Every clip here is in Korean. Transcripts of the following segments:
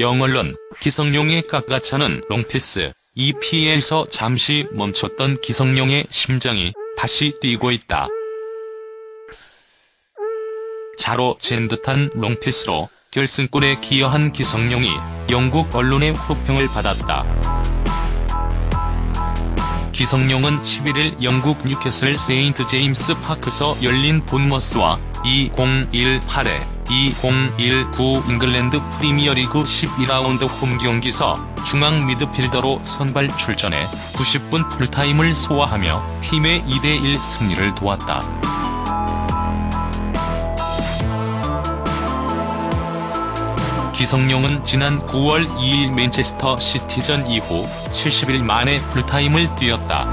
영언론, 기성용의 깎아차는 롱패스, EPL에서 잠시 멈췄던 기성용의 심장이 다시 뛰고 있다. 자로 잰 듯한 롱패스로 결승골에 기여한 기성용이 영국 언론의 호평을 받았다. 기성용은 11일 영국 뉴캐슬 세인트 제임스 파크서 열린 본머스와 2018에 2019 잉글랜드 프리미어리그 12라운드 홈경기서 중앙 미드필더로 선발 출전해 90분 풀타임을 소화하며 팀의 2대1 승리를 도왔다. 기성용은 지난 9월 2일 맨체스터 시티전 이후 70일 만에 풀타임을 뛰었다.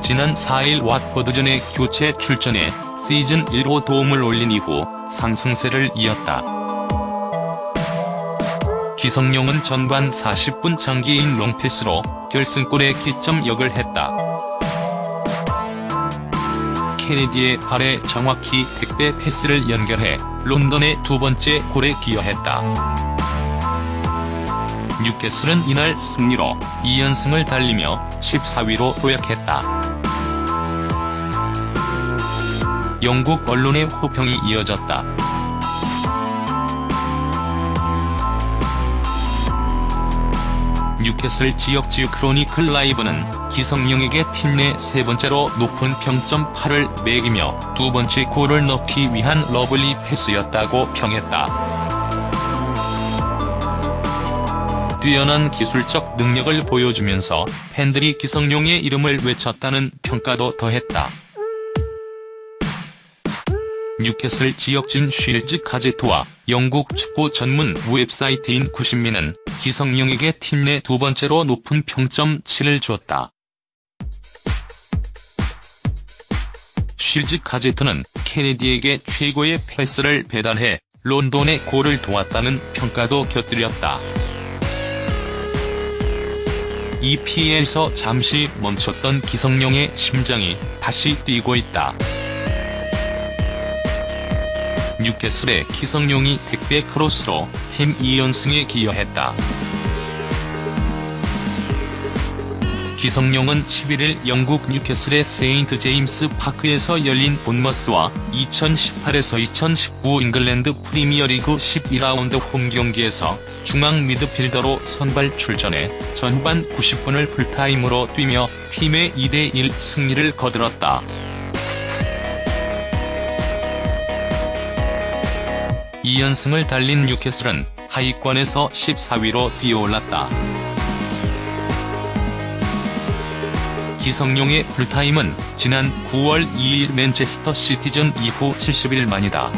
지난 4일 왓퍼드전에 교체 출전해 시즌 1호 도움을 올린 이후 상승세를 이었다. 기성용은 전반 40분 장기인 롱패스로 결승골에 기점역을 했다. 케네디의 발에 정확히 택배 패스를 연결해 론던의 두 번째 골에 기여했다. 뉴캐슬은 이날 승리로 2연승을 달리며 14위로 도약했다. 영국 언론의 호평이 이어졌다. 뉴캐슬 지역지 크로니클 라이브는 기성용에게 팀 내 세 번째로 높은 평점 8을 매기며 두 번째 골을 넣기 위한 러블리 패스였다고 평했다. 뛰어난 기술적 능력을 보여주면서 팬들이 기성용의 이름을 외쳤다는 평가도 더했다. 뉴캐슬 지역진 쉴즈 가제트와 영국 축구 전문 웹사이트인 90미는 기성용에게 팀 내 두 번째로 높은 평점 7을 줬다. 쉴즈 가제트는 케네디에게 최고의 패스를 배달해 론돈의 골을 도왔다는 평가도 곁들였다. EPL에서 잠시 멈췄던 기성용의 심장이 다시 뛰고 있다. 뉴캐슬의 기성용이 택배 크로스로 팀 2연승에 기여했다. 기성용은 11일 영국 뉴캐슬의 세인트 제임스 파크에서 열린 본머스와 2018에서 2019 잉글랜드 프리미어리그 12라운드 홈경기에서 중앙 미드필더로 선발 출전해 전후반 90분을 풀타임으로 뛰며 팀의 2대1 승리를 거들었다. 2연승을 달린 뉴캐슬은 하위권에서 14위로 뛰어올랐다. 기성용의 풀타임은 지난 9월 2일 맨체스터 시티전 이후 70일 만이다.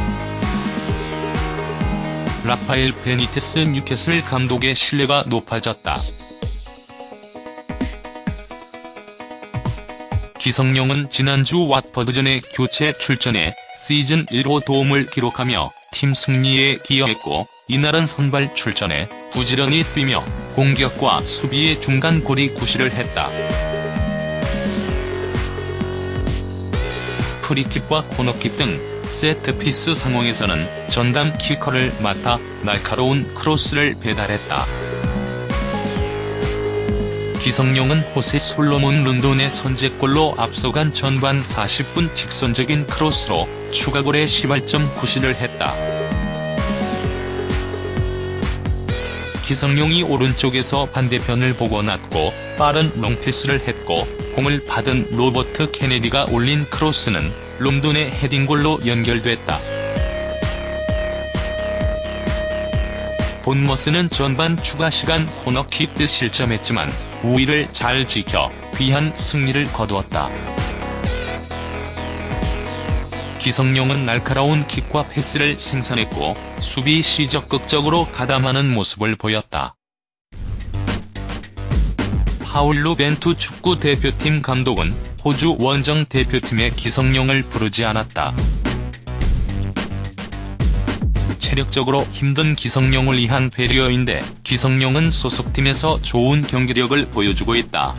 라파엘 베니테스 뉴캐슬 감독의 신뢰가 높아졌다. 기성용은 지난주 왓퍼드전에 교체 출전해 시즌 1호 도움을 기록하며 팀 승리에 기여했고 이날은 선발 출전해 부지런히 뛰며 공격과 수비의 중간 고리 구실을 했다. 프리킥과 코너킥 등 세트피스 상황에서는 전담 키커를 맡아 날카로운 크로스를 배달했다. 기성용은 호세 솔로몬 룬돈의 선제골로 앞서간 전반 40분 직선적인 크로스로 추가골에 시발점 구실을 했다. 기성용이 오른쪽에서 반대편을 보고 났고 빠른 롱패스를 했고 공을 받은 로버트 케네디가 올린 크로스는 롱돈의 헤딩골로 연결됐다. 본머스는 전반 추가 시간 코너킥 듯 실점했지만 우위를 잘 지켜 귀한 승리를 거두었다. 기성용은 날카로운 킥과 패스를 생산했고 수비 시 적극적으로 가담하는 모습을 보였다. 파울루 벤투 축구 대표팀 감독은 호주 원정 대표팀의 기성용을 부르지 않았다. 체력적으로 힘든 기성용을 위한 배려인데 기성용은 소속팀에서 좋은 경기력을 보여주고 있다.